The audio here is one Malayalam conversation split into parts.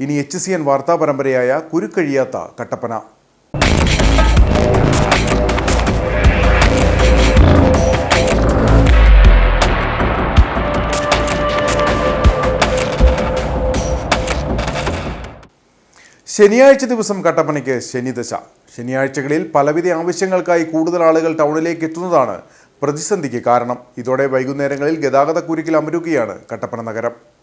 ഇനി എച്ച് സി എൻ വാർത്താ പരമ്പരയായ കുരുക്കഴിയാത്ത കട്ടപ്പന. ശനിയാഴ്ച ദിവസം കട്ടപ്പനയ്ക്ക് ശനിദശ. ശനിയാഴ്ചകളിൽ പലവിധ ആവശ്യങ്ങൾക്കായി കൂടുതൽ ആളുകൾ ടൗണിലേക്ക് എത്തുന്നതാണ് പ്രതിസന്ധിക്ക് കാരണം. ഇതോടെ വൈകുന്നേരങ്ങളിൽ ഗതാഗത ഗതാഗതക്കുരുക്കിൽ അമരുകയാണ് കട്ടപ്പന നഗരം.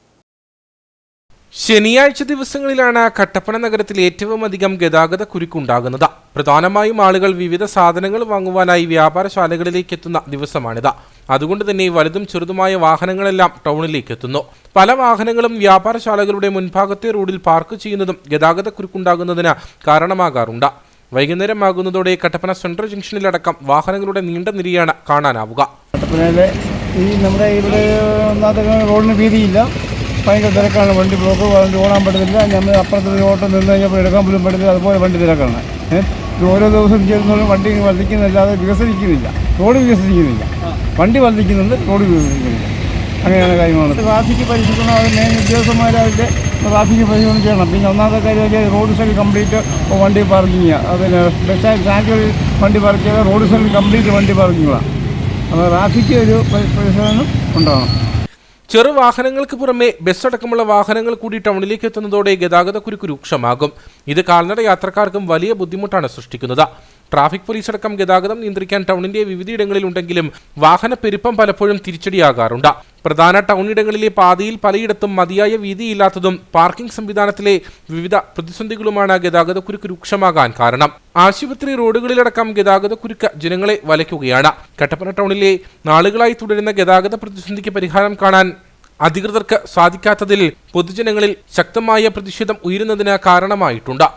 ശനിയാഴ്ച ദിവസങ്ങളിലാണ് കട്ടപ്പന നഗരത്തിൽ ഏറ്റവും അധികം ഗതാഗത കുരുക്കുണ്ടാകുന്നത് പ്രധാനമായും ആളുകൾ വിവിധ സാധനങ്ങൾ വാങ്ങുവാനായി വ്യാപാരശാലകളിലേക്ക് എത്തുന്ന ദിവസമാണിത്. അതുകൊണ്ട് തന്നെ വലുതും ചെറുതുമായ വാഹനങ്ങളെല്ലാം ടൗണിലേക്ക് എത്തുന്നു. പല വാഹനങ്ങളും വ്യാപാരശാലകളുടെ മുൻഭാഗത്തെ റോഡിൽ പാർക്ക് ചെയ്യുന്നതും ഗതാഗത കുരുക്കുണ്ടാകുന്നതിന് കാരണമാകാറുണ്ട്. വൈകുന്നേരമാകുന്നതോടെ കട്ടപ്പന സെൻട്രൽ ജംഗ്ഷനിലടക്കം വാഹനങ്ങളുടെ നീണ്ട നിരയാണ് കാണാനാവുക. ഈ നമ്മുടെ ഇവിടെ റോഡിന് വീതിയില്ല. ഭയങ്കര തിരക്കാണ്. വണ്ടി ബ്ലോക്ക് വണ്ടി ഓടാൻ പറ്റത്തില്ല. നമ്മൾ അപ്പുറത്ത് ഓട്ടം നിന്ന് കഴിഞ്ഞപ്പോൾ എടുക്കാൻ പോലും പറ്റത്തില്ല. അതുപോലെ വണ്ടി തിരക്കാണ്. ഏഹ് ഓരോ ദിവസം ചെയ്യുന്നതോറും വണ്ടി വർദ്ധിക്കുന്നില്ലാതെ വികസിക്കുന്നില്ല റോഡ് വികസിക്കുന്നില്ല വണ്ടി വർദ്ധിക്കുന്നുണ്ട് റോഡ് വികസിക്കുന്നില്ല. അങ്ങനെയാണ് കാര്യമാണ് ട്രാഫിക് പരിശോധന മെയിൻ ഉദ്യോഗസ്ഥന്മാരായിട്ട് ട്രാഫിക് പരിശോധന ചെയ്യണം. പിന്നെ ഒന്നാമത്തെ കാര്യം വെച്ചാൽ റോഡ് സൈഡ് കംപ്ലീറ്റ് വണ്ടി പാർക്കിങ് അതിന് ബസ് സ്റ്റാൻഡിൽ വണ്ടി പാർക്ക് ചെയ്താൽ റോഡ് സൈഡിൽ കംപ്ലീറ്റ് വണ്ടി പാർക്കിങ്ങുകളാണ് അപ്പോൾ ട്രാഫിക്ക് ഒരു പരി- പരിശോധന ഉണ്ടാവണം. ചെറു വാഹനങ്ങൾക്ക് പുറമെ ബസ് അടക്കമുള്ള വാഹനങ്ങൾ കൂടി ടൗണിലേക്ക് എത്തുന്നതോടെ ഗതാഗത കുരുക്ക് രൂക്ഷമാകും. ഇത് കാൽനട യാത്രക്കാർക്കും വലിയ ബുദ്ധിമുട്ടാണ് സൃഷ്ടിക്കുന്നത്. ട്രാഫിക് പോലീസ് അടക്കം ഗതാഗതം നിയന്ത്രിക്കാൻ ടൗണിന്റെ വിവിധയിടങ്ങളിൽ ഉണ്ടെങ്കിലും വാഹന പെരുപ്പം പലപ്പോഴും തിരിച്ചടിയാകാറുണ്ട്. പ്രധാന ടൗണിടങ്ങളിലെ പാതയിൽ പലയിടത്തും മതിയായ വീതിയില്ലാത്തതും പാർക്കിംഗ് സംവിധാനത്തിലെ വിവിധ പ്രതിസന്ധികളുമാണ് ഗതാഗത കുരുക്ക് രൂക്ഷമാകാൻ കാരണം. ആശുപത്രി റോഡുകളിലടക്കം ഗതാഗത കുരുക്ക് ജനങ്ങളെ വലയ്ക്കുകയാണ്. കട്ടപ്പന ടൗണിലെ നാളുകളായി തുടരുന്ന ഗതാഗത പ്രതിസന്ധിക്ക് പരിഹാരം കാണാൻ അധികൃതർക്ക് സാധിക്കാത്തതിൽ പൊതുജനങ്ങളിൽ ശക്തമായ പ്രതിഷേധം ഉയരുന്നതിന് കാരണമായിട്ടുണ്ട്.